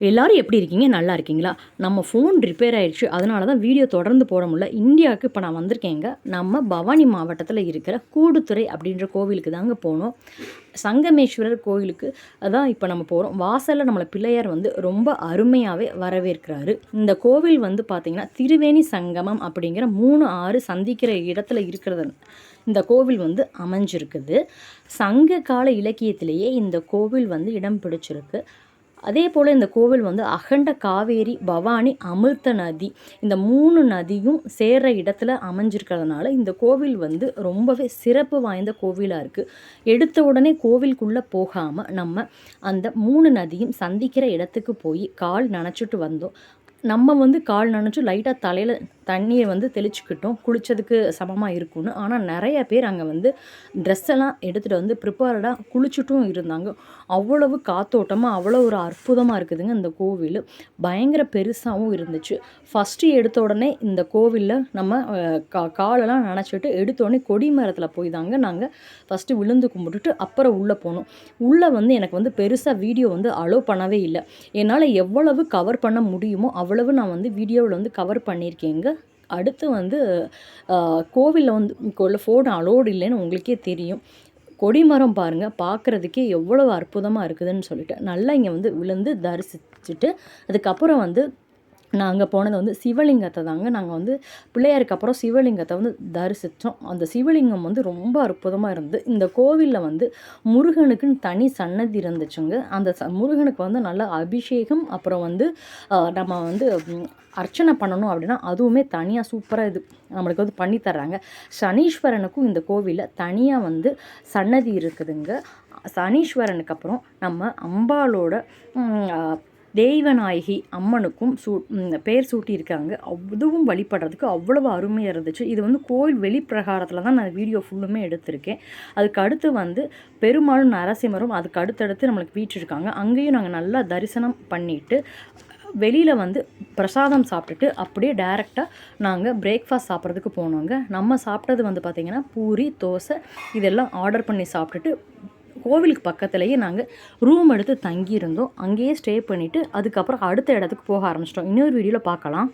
எல்லாரும் எப்படி இருக்கீங்க? நல்லா இருக்கீங்களா? நம்ம ஃபோன் ரிப்பேர் ஆயிடுச்சு. அதனால தான் வீடியோ தொடர்ந்து போட முடியல. இந்தியாவுக்கு இப்போ நான் வந்திருக்கேங்க நம்ம பவானி மாவட்டத்தில் இருக்கிற கூடுத்துறை அப்படின்ற கோவிலுக்கு தாங்க போனோம். சங்கமேஸ்வரர் கோவிலுக்கு அதான் இப்போ நம்ம போகிறோம் வாசலில் நம்மளை பிள்ளையார் வந்து ரொம்ப அருமையாகவே வரவேற்கிறாரு. இந்த கோவில் வந்து பார்த்திங்கன்னா திருவேணி சங்கமம் அப்படிங்கிற மூணு ஆறு சந்திக்கிற இடத்துல இருக்கிறது. இந்த கோவில் வந்து அமைஞ்சிருக்குது. சங்க கால இலக்கியத்திலேயே இந்த கோவில் வந்து இடம் பிடிச்சிருக்கு. அதே போல் இந்த கோவில் வந்து அகண்ட காவேரி பவானி அமிர்த நதி இந்த மூணு நதியும் சேர்கிற இடத்துல அமைஞ்சிருக்கிறதுனால இந்த கோவில் வந்து ரொம்பவே சிறப்பு வாய்ந்த கோவிலாக இருக்குது எடுத்த உடனே கோவிலுக்குள்ளே போகாமல் நம்ம அந்த மூணு நதியும் சந்திக்கிற இடத்துக்கு போய் கால் நனைச்சிட்டு வந்தோம். நம்ம வந்து கால் நனைச்சு லைட்டாக தலையில் தண்ணியை வந்து தெளிச்சுக்கிட்டோம். குளித்ததுக்கு சமமாக இருக்கும்னு. ஆனால் நிறைய பேர் அங்கே வந்து ட்ரெஸ் எல்லாம் எடுத்துகிட்டு வந்து ப்ரிப்பேர்டாக குளிச்சுட்டும் இருந்தாங்க. அவ்வளவு காத்தோட்டமாக அவ்வளோ ஒரு அற்புதமாக இருக்குதுங்க இந்த கோவில். பயங்கர பெருசாகவும் இருந்துச்சு. ஃபஸ்ட்டு எடுத்த உடனே இந்த கோவிலில் நம்ம கா காலெல்லாம் நினச்சிட்டு எடுத்தோடனே கொடி மரத்தில் போய் தாங்க நாங்கள் ஃபஸ்ட்டு விழுந்து கும்பிட்டுட்டு அப்புறம் உள்ளே போனோம். உள்ளே வந்து எனக்கு வந்து பெருசாக வீடியோ வந்து அலோவ் பண்ணவே இல்லை. என்னால் எவ்வளவு கவர் பண்ண முடியுமோ அவ்வளவு நான் வந்து வீடியோவில் வந்து கவர் பண்ணியிருக்கேங்க. அடுத்து வந்து கோவிலில் வந்து ஃபோன் அலோடு இல்லைன்னு உங்களுக்கே தெரியும். கொடிமரம் பாருங்கள் பார்க்குறதுக்கே எவ்வளோ அற்புதமாக இருக்குதுன்னு சொல்லிட்டு. நல்லா இங்கே வந்து விழுந்து தரிசிச்சுட்டு அதுக்கப்புறம் வந்து நாங்கள் போனது வந்து சிவலிங்கத்தை தாங்க. நாங்கள் வந்து பிள்ளையாருக்கு அப்புறம் சிவலிங்கத்தை வந்து தரிசித்தோம் அந்த சிவலிங்கம் வந்து ரொம்ப அற்புதமாக இருந்தது. இந்த கோவிலில் வந்து முருகனுக்குன்னு தனி சன்னதி இருந்துச்சுங்க. அந்த ச முருகனுக்கு வந்து நல்ல அபிஷேகம் அப்புறம் வந்து நம்ம வந்து அர்ச்சனை பண்ணணும் அப்படின்னா அதுவுமே தனியாக சூப்பராக இது நம்மளுக்கு வந்து பண்ணித்தர்றாங்க சனீஸ்வரனுக்கும் இந்த கோவிலில் தனியாக வந்து சன்னதி இருக்குதுங்க. சனீஸ்வரனுக்கு அப்புறம் நம்ம அம்பாலோட தெய்வநாயகி அம்மனுக்கும் சூ பேர் சூட்டியிருக்காங்க. அதுவும் வழிபடுறதுக்கு அவ்வளவு அருமையாக இருந்துச்சு. இது வந்து கோயில் வெளிப்பிரகாரத்தில் தான் நான் வீடியோ ஃபுல்லுமே எடுத்திருக்கேன். அதுக்கு அடுத்து வந்து பெருமாளும் நரசிம்மரும் அதுக்கு அடுத்தடுத்து நம்மளுக்கு வீற்றிருக்காங்க அங்கேயும் நாங்கள் நல்லா தரிசனம் பண்ணிவிட்டு வெளியில் வந்து பிரசாதம் சாப்பிட்டுட்டு அப்படியே டேரெக்டாக நாங்கள் பிரேக்ஃபாஸ்ட் சாப்பிட்றதுக்கு போனோங்க. நம்ம சாப்பிட்டது வந்து பார்த்திங்கன்னா பூரி தோசை இதெல்லாம் ஆர்டர் பண்ணி சாப்பிட்டுட்டு கோவிலுக்கு பக்கத்துலேயே நாங்கள் ரூம் எடுத்து தங்கியிருந்தோம். அங்கேயே ஸ்டே பண்ணிவிட்டு அதுக்கப்புறம் அடுத்த இடத்துக்கு போக ஆரம்பிச்சிட்டோம். இன்னொரு வீடியோவில் பார்க்கலாம்.